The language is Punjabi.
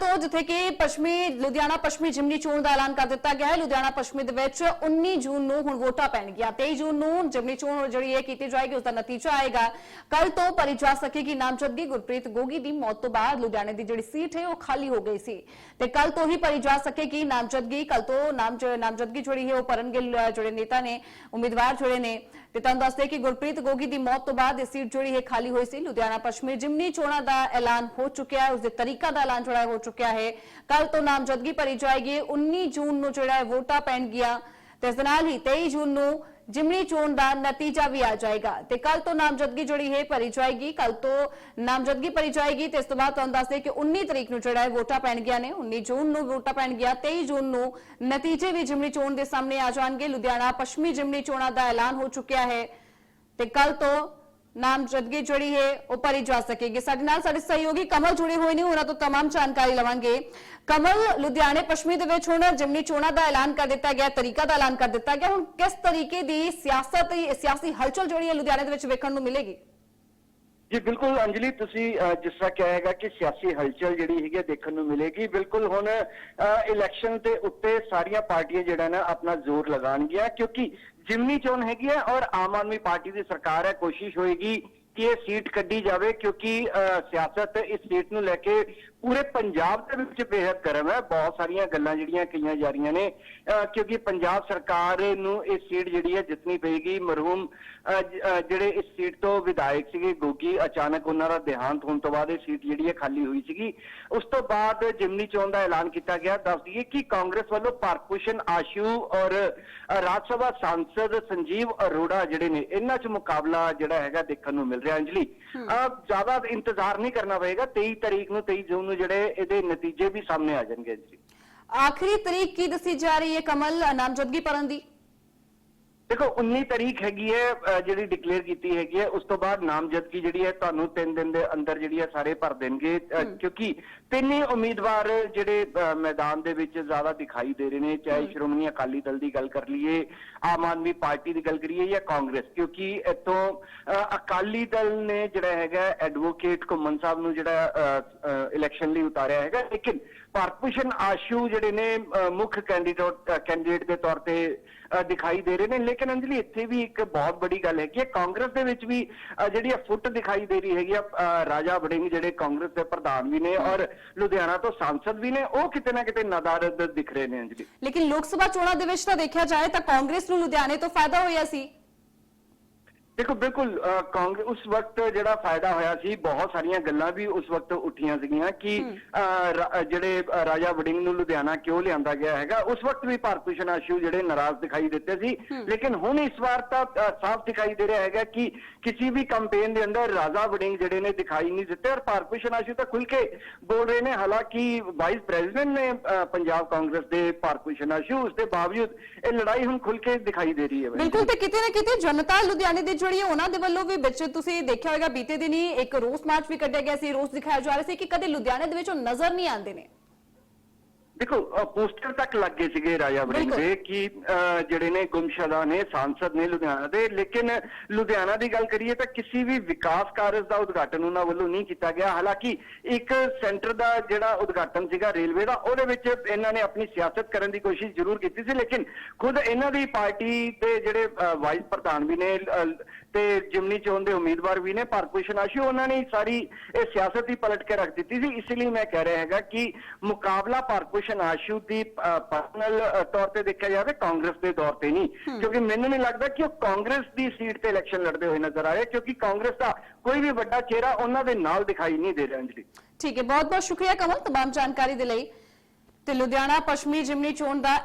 ਤੋਂ ਜਿੱਥੇ ਕਿ ਪੱਛਮੀ ਲੁਧਿਆਣਾ ਪੱਛਮੀ ਜਿਮਨੀ ਚੋਣ ਦਾ ਐਲਾਨ ਕਰ ਦਿੱਤਾ ਗਿਆ ਹੈ। ਲੁਧਿਆਣਾ ਪੱਛਮੀ ਦੇ ਵਿੱਚ 19 ਜੂਨ ਨੂੰ ਹੁਣ ਵੋਟਾਂ ਪੈਣਗੀਆਂ। 23 ਜੂਨ ਨੂੰ ਜਿਮਨੀ ਚੋਣ ਜਿਹੜੀ ਇਹ ਕੀਤੀ ਜਾਏਗੀ ਉਸ ਦਾ ਨਤੀਜਾ ਆਏਗਾ। ਕੱਲ ਤੋਂ ਭਰੀ ਜਾ ਸਕੇਗੀ ਨਾਮਜ਼ਦਗੀ। ਗੁਰਪ੍ਰੀਤ ਗੋਗੀ ਦੀ ਮੌਤ ਤੋਂ ਬਾਅਦ ਲੁਧਿਆਣੇ ਦੀ ਜਿਹੜੀ ਸੀਟ ਹੈ, ਉਹ ਖਾਲੀ ਹੋ ਗਈ ਸੀ। ਤੇ ਕੱਲ ਤੋਂ ਹੀ ਭਰੀ ਜਾ ਸਕੇਗੀ ਨਾਮਜ਼ਦਗੀ। ਕੱਲ ਤੋਂ ਨਾਮ ਨਾਮਜ਼ਦਗੀ ਜਿਹੜੀ ਹੈ, ਉਹ ਭਰਨਗੇ ਜਿਹੜੇ ਨੇਤਾ ਨੇ, ਉਮੀਦਵਾਰ ਜਿਹੜੇ ਨੇ। ਤੇ ਤੁਹਾਨੂੰ ਦੱਸਦੇ ਕਿ ਗੁਰਪ੍ਰੀਤ ਗੋਗੀ ਦੀ ਮੌਤ ਤੋਂ ਬਾਅਦ ਇਹ ਸੀਟ ਜਿਹੜੀ ਹੈ, ਖਾਲੀ ਹੋਈ ਸੀ। ਲੁਧਿਆਣਾ ਪੱਛਮੀ ਜਿਮਨੀ ਚੋਣਾਂ ਦਾ ਐਲਾਨ ਹੋ ਚੁੱਕਿਆ ਹੈ। ਉਸ ਦੇ ਤਰੀਕਾ ਦਾ ਐਲਾਨ ਜਿਹੜਾ ਹੋ ਹੋ ਚੁੱਕਿਆ ਹੈ ਕੱਲ ਤੋਂ ਨਾਮਜ਼ਦਗੀ ਭਰੀ ਜਾਏਗੀ 19 ਜੂਨ ਨੂੰ ਜਿਹੜਾ ਹੈ ਵੋਟਾਂ ਪੈਣਗੀਆਂ ਤੇ ਇਸ ਦੇ ਨਾਲ ਹੀ 23 ਜੂਨ ਨੂੰ ਜਿਮਨੀ ਚੋਣ ਦਾ ਨਤੀਜਾ ਵੀ ਆ ਜਾਏਗਾ ਤੇ ਕੱਲ ਤੋਂ ਨਾਮਜ਼ਦਗੀ ਜਿਹੜੀ ਹੈ ਭਰੀ ਜਾਏਗੀ ਕੱਲ ਤੋਂ ਨਾਮਜ਼ਦਗੀ ਭਰੀ ਜਾਏਗੀ ਤੇ ਇਸ ਤੋਂ ਬਾਅਦ ਤੁਹਾਨੂੰ ਦੱਸਦੇ ਕਿ 19 ਤਰੀਕ ਨੂੰ ਜਿਹੜਾ ਹੈ ਵੋਟਾਂ ਪੈਣਗੀਆਂ ਨੇ 19 ਜੂਨ ਨੂੰ ਵੋਟਾਂ ਪੈਣਗੀਆਂ 23 ਜੂਨ ਨੂੰ ਨਤੀਜੇ ਵੀ ਜਿਮਨੀ ਚੋਣ ਦੇ ਸਾਹਮਣੇ ਆ ਜਾਣਗੇ ਲੁਧਿਆਣਾ ਪੱਛਮੀ ਜਿਮਨੀ ਚੋਣਾਂ ਦਾ ਐਲਾਨ ਹੋ ਚੁੱਕਿਆ ਹੈ ਤੇ ਕੱਲ ਤੋਂ ਨਾਮਜ਼ਦਗੀ ਜਿਹੜੀ ਹੈ ਉਹ ਭਰੀ ਜਾ ਸਕੇਗੀ ਸਾਡੇ ਨਾਲ ਸਾਡੇ ਸਹਿਯੋਗੀ ਕਮਲ ਜੁੜੇ ਹੋਏ ਨੇ ਉਹਨਾਂ ਤੋਂ तमाम ਜਾਣਕਾਰੀ ਲਵਾਂਗੇ ਕਮਲ ਲੁਧਿਆਣੇ ਪੱਛਮੀ ਦੇ ਵਿੱਚ ਹੁਣ ਜਿਮਨੀ ਚੋਣਾਂ ਦਾ ਐਲਾਨ ਕਰ ਦਿੱਤਾ ਗਿਆ ਤਰੀਕਾ ਦਾ ਐਲਾਨ ਕਰ ਦਿੱਤਾ ਗਿਆ ਹੁਣ ਕਿਸ ਤਰੀਕੇ ਦੀ ਸਿਆਸਤ ਸਿਆਸੀ ਹਲਚਲ ਜਿਹੜੀ ਹੈ ਲੁਧਿਆਣੇ ਦੇ ਵਿੱਚ ਵੇਖਣ ਨੂੰ ਮਿਲੇਗੀ ਜੀ ਬਿਲਕੁਲ ਅੰਜਲੀ ਤੁਸੀਂ ਅਹ, ਜਿਸ ਤਰ੍ਹਾਂ ਕਿਹਾ ਹੈਗਾ ਕਿ ਸਿਆਸੀ ਹਲਚਲ ਜਿਹੜੀ ਹੈਗੀ ਹੈ ਦੇਖਣ ਨੂੰ ਮਿਲੇਗੀ ਬਿਲਕੁਲ ਹੁਣ ਇਲੈਕਸ਼ਨ ਦੇ ਉੱਤੇ ਸਾਰੀਆਂ ਪਾਰਟੀਆਂ ਜਿਹੜਾ ਨਾ ਆਪਣਾ ਜ਼ੋਰ ਲਗਾਉਣਗੀਆਂ ਕਿਉਂਕਿ ਜਿਮਨੀ ਚੋਣ ਹੈਗੀ ਹੈ ਔਰ ਆਮ ਆਦਮੀ ਪਾਰਟੀ ਦੀ ਸਰਕਾਰ ਹੈ ਕੋਸ਼ਿਸ਼ ਹੋਏਗੀ ਕਿ ਇਹ ਸੀਟ ਕੱਢੀ ਜਾਵੇ ਕਿਉਂਕਿ ਅਹ, ਸਿਆਸਤ ਇਸ ਸੀਟ ਨੂੰ ਲੈ ਕੇ ਪੂਰੇ ਪੰਜਾਬ ਦੇ ਵਿੱਚ ਬੇਹੱਦ ਗਰਮ ਹੈ। ਬਹੁਤ ਸਾਰੀਆਂ ਗੱਲਾਂ ਜਿਹੜੀਆਂ ਕਹੀਆਂ ਜਾ ਰਹੀਆਂ ਨੇ। ਕਿਉਂਕਿ ਪੰਜਾਬ ਸਰਕਾਰ ਨੂੰ ਇਹ ਸੀਟ ਜਿਹੜੀ ਹੈ ਜਿੱਤਣੀ ਪਏਗੀ। ਮਰਹੂਮ ਜਿਹੜੇ ਇਸ ਸੀਟ ਤੋਂ ਵਿਧਾਇਕ ਸੀਗੇ ਗੋਗੀ ਅਚਾਨਕ ਉਹਨਾਂ ਦਾ ਦੇਹਾਂਤ ਹੋਣ ਤੋਂ ਬਾਅਦ ਇਹ ਸੀਟ ਜਿਹੜੀ ਹੈ ਖਾਲੀ ਹੋਈ ਸੀਗੀ। ਉਸ ਤੋਂ ਬਾਅਦ ਜਿਮਨੀ ਚੋਣ ਦਾ ਐਲਾਨ ਕੀਤਾ ਗਿਆ। ਦੱਸ ਦਈਏ ਕਿ ਕਾਂਗਰਸ ਵੱਲੋਂ ਭਾਰਤਭੂਸ਼ਣ ਆਸ਼ੂ ਔਰ ਰਾਜ ਸਭਾ ਸਾਂਸਦ ਸੰਜੀਵ ਅਰੋੜਾ ਜਿਹੜੇ ਨੇ ਇਹਨਾਂ 'ਚ ਮੁਕਾਬਲਾ ਜਿਹੜਾ ਹੈਗਾ ਦੇਖਣ ਨੂੰ ਮਿਲ ਰਿਹਾ। ਅੰਜਲੀ ਅਹ, ਜ਼ਿਆਦਾ ਇੰਤਜ਼ਾਰ ਨਹੀਂ ਕਰਨਾ ਪਏਗਾ 23 ਤਾਰੀਖ ਨੂੰ 23 ਜੂਨ ਨੂੰ ਜਿਹੜੇ ਇਹਦੇ ਨਤੀਜੇ ਵੀ ਸਾਹਮਣੇ ਆ ਜਾਣਗੇ ਜੀ। ਆਖਰੀ ਤਰੀਕ ਕੀ ਦੱਸੀ ਜਾ ਰਹੀ ਹੈ ਕਮਲ? ਨਾਮਜ਼ਦਗੀ ਭਰਨ ਦੀ। ਦੇਖੋ 19 ਤਾਰੀਖ ਹੈਗੀ ਹੈ ਜਿਹੜੀ ਡਿਕਲੇਅਰ ਕੀਤੀ ਹੈਗੀ ਹੈ ਉਸ ਤੋਂ ਬਾਅਦ ਨਾਮਜ਼ਦਗੀ ਜਿਹੜੀ ਹੈ ਤੁਹਾਨੂੰ 3 ਦਿਨ ਦੇ ਅੰਦਰ ਜਿਹੜੀ ਹੈ ਸਾਰੇ ਭਰ ਦੇਣਗੇ ਕਿਉਂਕਿ ਤਿੰਨ ਹੀ ਉਮੀਦਵਾਰ ਜਿਹੜੇ ਮੈਦਾਨ ਦੇ ਵਿੱਚ ਜ਼ਿਆਦਾ ਦਿਖਾਈ ਦੇ ਰਹੇ ਨੇ ਚਾਹੇ ਸ਼੍ਰੋਮਣੀ ਅਕਾਲੀ ਦਲ ਦੀ ਗੱਲ ਕਰ ਲਈਏ ਆਮ ਆਦਮੀ ਪਾਰਟੀ ਦੀ ਗੱਲ ਕਰੀਏ ਜਾਂ ਕਾਂਗਰਸ ਕਿਉਂਕਿ ਅਹ, ਅਕਾਲੀ ਦਲ ਨੇ ਜਿਹੜਾ ਹੈਗਾ ਐਡਵੋਕੇਟ ਘੁੰਮਣ ਸਾਹਿਬ ਨੂੰ ਜਿਹੜਾ ਇਲੈਕਸ਼ਨ ਲਈ ਉਤਾਰਿਆ ਹੈਗਾ ਲੇਕਿਨ ਭਾਰਤਭੂਸ਼ਣ ਆਸ਼ੂ ਜਿਹੜੇ ਨੇ ਮੁੱਖ ਕੈਂਡੀਡੇਟ ਕੈਂਡੀਡੇਟ ਦੇ ਤੌਰ ਤੇ ਦਿਖਾਈ ਦੇ ਰਹੇ ਨੇ। ਲੇਕਿਨ ਅੰਜਲੀ, ਇੱਥੇ ਵੀ ਇੱਕ ਬਹੁਤ ਬੜੀ ਗੱਲ ਹੈ ਕਿ ਕਾਂਗਰਸ ਦੇ ਵਿੱਚ ਵੀ ਜਿਹੜੀ ਇਹ ਫੁੱਟ ਦਿਖਾਈ ਦੇ ਰਹੀ ਹੈਗੀ ਆ ਰਾਜਾ ਵੜਿੰਗ ਜਿਹੜੇ ਕਾਂਗਰਸ ਦੇ ਪ੍ਰਧਾਨ ਵੀ ਨੇ ਔਰ ਲੁਧਿਆਣਾ ਤੋਂ ਸਾਂਸਦ ਵੀ ਨੇ, ਉਹ ਕਿਤੇ ਨਾ ਕਿਤੇ ਨਦਾਰਦ ਦਿਖ ਰਹੇ ਨੇ ਅੰਜਲੀ। ਲੇਕਿਨ ਲੋਕ ਸਭਾ ਚੋਣਾਂ ਦੇ ਵਿੱਚ ਤਾਂ ਦੇਖਿਆ ਜਾਏ ਤਾਂ ਕਾਂਗਰਸ ਨੂੰ ਲੁਧਿਆਣੇ ਤੋਂ ਫਾਇਦਾ ਹੋਇਆ ਸੀ। ਦੇਖੋ ਬਿਲਕੁਲ ਕਾਂਗਰਸ ਉਸ ਵਕਤ ਜਿਹੜਾ ਫਾਇਦਾ ਹੋਇਆ ਸੀ ਬਹੁਤ ਸਾਰੀਆਂ ਗੱਲਾਂ ਵੀ ਉਸ ਵਕਤ ਉੱਠੀਆਂ ਸੀਗੀਆਂ ਕਿ ਜਿਹੜੇ ਰਾਜਾ ਵੜਿੰਗ ਨੂੰ ਲੁਧਿਆਣਾ ਕਿਉਂ ਲਿਆਂਦਾ ਗਿਆ ਹੈਗਾ ਉਸ ਵਕਤ ਵੀ ਭਾਰਤਭੂਸ਼ਣ ਆਸ਼ੂ ਜਿਹੜੇ ਨਾਰਾਜ਼ ਦਿਖਾਈ ਦਿੱਤੇ ਸੀ। ਲੇਕਿਨ ਹੁਣ ਇਸ ਵਾਰ ਤਾਂ ਸਾਫ਼ ਦਿਖਾਈ ਦੇ ਰਿਹਾ ਹੈਗਾ ਕਿ ਕਿਸੇ ਵੀ ਕੈਂਪੇਨ ਦੇ ਅੰਦਰ ਰਾਜਾ ਵੜਿੰਗ ਜਿਹੜੇ ਨੇ ਦਿਖਾਈ ਨਹੀਂ ਦਿੱਤੇ ਔਰ ਭਾਰਤਭੂਸ਼ਣ ਆਸ਼ੂ ਤਾਂ ਖੁੱਲ ਕੇ ਬੋਲ ਰਹੇ ਨੇ। ਹਾਲਾਂਕਿ ਵਾਈਸ ਪ੍ਰੈਜ਼ੀਡੈਂਟ ਨੇ ਪੰਜਾਬ ਕਾਂਗਰਸ ਦੇ ਭਾਰਤਭੂਸ਼ਣ ਆਸ਼ੂ ਉਸ ਦੇ ਬਾਵਜੂਦ ਇਹ ਲੜਾਈ ਹੁਣ ਖੁੱਲ ਕੇ ਦਿਖਾਈ ਦੇ ਰਹੀ ਹੈ। ਬਿਲਕੁਲ ਤੇ ਕਿਤੇ ਨਾ ਕਿਤੇ ਜਨਤਾ ਲੁਧਿਆਣੇ ਦੀ ਜਿਹੜੀ ਉਹਨਾਂ ਦੇ ਵੱਲੋਂ ਵੀ ਵਿੱਚ ਤੁਸੀਂ ਦੇਖਿਆ ਹੋਵੇਗਾ ਬੀਤੇ ਦਿਨੀ ਇੱਕ ਰੋਸ ਮਾਰਚ ਵੀ ਕੱਢਿਆ ਗਿਆ ਸੀ ਰੋਸ ਦਿਖਾਇਆ ਜਾ ਰਿਹਾ ਸੀ ਕਿ ਕਦੇ ਲੁਧਿਆਣੇ ਦੇ ਵਿੱਚ ਉਹ ਨਜ਼ਰ ਨਹੀਂ ਆਉਂਦੇ ਨੇ ਦੇਖੋ ਪੋਸਟਰ ਤੱਕ ਲੱਗੇ ਸੀਗੇ ਰਾਜਾ ਬਿਲਕੁਲ। ਦੇ ਕਿ ਜਿਹੜੇ ਨੇ ਗੁੰਮਸ਼ੁਦਾ ਨੇ ਸਾਂਸਦ ਨੇ ਲੁਧਿਆਣਾ ਦੇ ਲੇਕਿਨ ਲੁਧਿਆਣਾ ਦੀ ਗੱਲ ਕਰੀਏ ਤਾਂ ਕਿਸੇ ਵੀ ਵਿਕਾਸ ਕਾਰਜ ਦਾ ਉਦਘਾਟਨ ਉਹਨਾਂ ਵੱਲੋਂ ਨਹੀਂ ਕੀਤਾ ਗਿਆ ਹਾਲਾਂਕਿ ਇੱਕ ਸੈਂਟਰ ਦਾ ਜਿਹੜਾ ਉਦਘਾਟਨ ਸੀਗਾ ਰੇਲਵੇ ਦਾ ਉਹਦੇ ਵਿੱਚ ਇਹਨਾਂ ਨੇ ਆਪਣੀ ਸਿਆਸਤ ਕਰਨ ਦੀ ਕੋਸ਼ਿਸ਼ ਜ਼ਰੂਰ ਕੀਤੀ ਸੀ ਲੇਕਿਨ ਖੁਦ ਇਹਨਾਂ ਦੀ ਪਾਰਟੀ ਦੇ ਜਿਹੜੇ ਵਾਈਸ ਪ੍ਰਧਾਨ ਵੀ ਨੇ ਤੇ ਜਿਮਨੀ ਚੋਣ ਦੇ ਉਮੀਦਵਾਰ ਵੀ ਨੇ ਭਾਰਤਭੂਸ਼ਣ ਆਸ਼ੂ ਉਹਨਾਂ ਨੇ ਸਾਰੀ ਇਹ ਸਿਆਸਤ ਹੀ ਪਲਟ ਕੇ ਰੱਖ ਦਿੱਤੀ ਸੀ ਇਸ ਲਈ ਮੈਂ ਕਹਿ ਰਿਹਾ ਹੈਗਾ ਕਿ ਮੁਕਾਬਲਾ ਭਾਰਤਭੂਸ਼ਣ ਆਸ਼ੂ ਦੀ ਪਰਸਨਲ ਤੌਰ ਤੇ ਦੇਖਿਆ ਜਾਵੇ ਕਾਂਗਰਸ ਦੇ ਤੌਰ ਤੇ ਨਹੀਂ ਕਿਉਂਕਿ ਮੈਨੂੰ ਨਹੀਂ ਲੱਗਦਾ ਕਿ ਉਹ ਕਾਂਗਰਸ ਦੀ ਸੀਟ ਤੇ ਇਲੈਕਸ਼ਨ ਲੜਦੇ ਹੋਏ ਨਜ਼ਰ ਆ ਰਹੇ ਕਿਉਂਕਿ ਕਾਂਗਰਸ ਦਾ ਕੋਈ ਵੀ ਵੱਡਾ ਚਿਹਰਾ ਉਹਨਾਂ ਦੇ ਨਾਲ ਦਿਖਾਈ ਨਹੀਂ ਦੇ ਰਿਹਾ ਅੰਜਲੀ ਠੀਕ ਹੈ ਬਹੁਤ ਬਹੁਤ ਸ਼ੁਕਰੀਆ ਕਮਲ तमाम ਜਾਣਕਾਰੀ ਦੇ ਲਈ ਤੇ ਲੁਧਿਆਣਾ ਪੱਛਮੀ ਜਿਮਨੀ ਚੋਣ ਦਾ